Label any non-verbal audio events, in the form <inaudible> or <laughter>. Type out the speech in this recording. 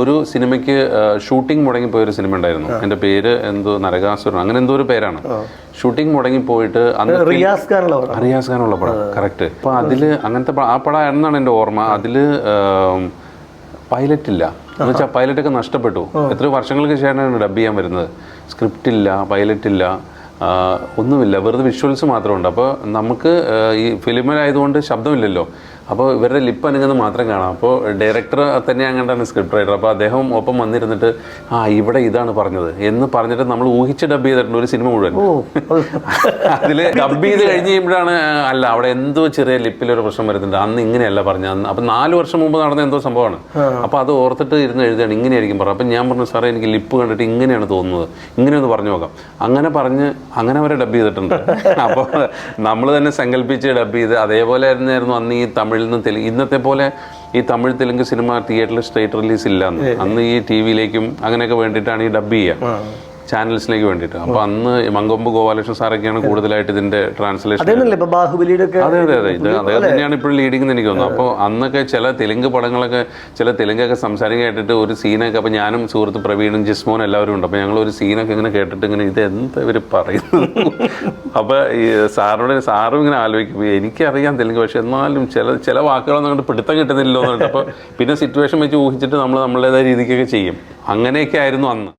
ഒരു സിനിമയ്ക്ക് ഷൂട്ടിംഗ് മുടങ്ങി പോയ ഒരു സിനിമ ഉണ്ടായിരുന്നു എന്റെ പേര് എന്തോ നരകാസുരൻ അങ്ങനെ എന്തോ ഒരു പേരാണ്. ഷൂട്ടിംഗ് മുടങ്ങി പോയിട്ട് അന്ന് റിയാസ് ഖാനുള്ള പടം. കറക്റ്റ് അപ്പൊ അതിൽ അങ്ങനത്തെ ആ പടം എന്നാണ് എന്റെ ഓർമ്മ. അതിൽ പൈലറ്റ് ഇല്ല. എന്ന് വെച്ചാൽ പൈലറ്റ് ഒക്കെ നഷ്ടപ്പെട്ടു. എത്ര വർഷങ്ങൾക്ക് ശേഷമാണ് ഡബ് ചെയ്യാൻ വരുന്നത്. സ്ക്രിപ്റ്റ് ഇല്ല പൈലറ്റ് ഇല്ല ഒന്നുമില്ല. വെറുതെ വിഷ്വൽസ് മാത്രമുണ്ട്. അപ്പോൾ നമുക്ക് ഈ ഫിലിമിലായതുകൊണ്ട് ശബ്ദമില്ലല്ലോ. അപ്പോൾ ഇവരുടെ ലിപ്പ് അനങ്ങുന്നത് മാത്രം കാണാം. അപ്പോൾ ഡയറക്ടർ തന്നെ അങ്ങോട്ടാണ് സ്ക്രിപ്റ്റ് റൈറ്റർ അപ്പോൾ അദ്ദേഹം ഒപ്പം വന്നിരുന്നിട്ട് ആ ഇവിടെ ഇതാണ് പറഞ്ഞത്. എന്ന് പറഞ്ഞിട്ട് നമ്മൾ ഊഹിച്ച് ഡബ് ചെയ്തിട്ടുണ്ട് ഒരു സിനിമ മുഴുവൻ. അതിൽ ഡബ് <laughs> ചെയ്ത് കഴിഞ്ഞ് കഴിയുമ്പോഴാണ് അല്ല അവിടെ എന്തോ ചെറിയ ലിപ്പിലൊരു പ്രശ്നം വരുന്നുണ്ട്. അന്ന് ഇങ്ങനെയല്ല പറഞ്ഞ അന്ന് അപ്പൊ നാല് വർഷം മുമ്പ് നടന്ന എന്തോ സംഭവമാണ്. അപ്പോൾ അത് ഓർത്തിട്ട് ഇരുന്ന് എഴുതുകയാണ്. ഇങ്ങനെയായിരിക്കും പറഞ്ഞത്. അപ്പം ഞാൻ പറഞ്ഞു സാറേ എനിക്ക് ലിപ്പ് കണ്ടിട്ട് ഇങ്ങനെയാണ് തോന്നുന്നത്. ഇങ്ങനെ ഒന്ന് പറഞ്ഞു നോക്കാം. അങ്ങനെ പറഞ്ഞ് അങ്ങനെ അവരെ ഡബ് ചെയ്തിട്ടുണ്ട്. <laughs> അപ്പോൾ നമ്മൾ തന്നെ സങ്കല്പിച്ച് ഡബ് ചെയ്ത് അതേപോലെ തന്നെയായിരുന്നു അന്ന് ഈ തമിഴിൽ നിന്ന് തെലുങ്ക് ഇന്നത്തെ പോലെ ഈ തമിഴ് തെലുങ്ക് സിനിമ തിയേറ്ററിൽ സ്ട്രേറ്റ് റിലീസ് ഇല്ല അന്ന് ഈ ടി വിയിലേക്കും അങ്ങനെയൊക്കെ വേണ്ടിയിട്ടാണ് ഈ ഡബ് ചെയ്യുക ചാനൽസിലേക്ക് വേണ്ടിയിട്ട്. അപ്പൊ അന്ന് മങ്കൊമ്പ് ഗോപാലകൃഷ്ണൻ സാറൊക്കെയാണ് കൂടുതലായിട്ട് ഇതിന്റെ ട്രാൻസ്ലേഷൻ അതെ അതെ അതെ. ഇത് അദ്ദേഹം തന്നെയാണ് ഇപ്പോഴും ലീഡിംഗ് എന്ന് എനിക്ക് തോന്നുന്നത്. അപ്പോൾ അന്നൊക്കെ ചില തെലുങ്ക് പടങ്ങളൊക്കെ ചില തെലുങ്കൊക്കെ സംസാരം കേട്ടിട്ട് ഒരു സീനൊക്കെ അപ്പോൾ ഞാനും സുഹൃത്ത് പ്രവീണും ജിസ്മോൻ എല്ലാവരും ഉണ്ട്. അപ്പോൾ ഞങ്ങൾ ഒരു സീനൊക്കെ ഇങ്ങനെ കേട്ടിട്ട് ഇങ്ങനെ ഇത് എന്താ ഇവർ പറയുന്നു അപ്പോൾ ഈ സാറിനോട് സാറും ഇങ്ങനെ ആലോചിക്കും. എനിക്കറിയാം തെലുങ്ക് പക്ഷെ എന്നാലും ചില ചില വാക്കുകളൊന്നും അങ്ങോട്ട് പിടുത്തം കിട്ടുന്നില്ലോ എന്നിട്ട് അപ്പോൾ പിന്നെ സിറ്റുവേഷൻ വെച്ച് ഊഹിച്ചിട്ട് നമ്മൾ നമ്മളുടേതായ രീതിക്കൊക്കെ ചെയ്യും. അങ്ങനെയൊക്കെ ആയിരുന്നു അന്ന്.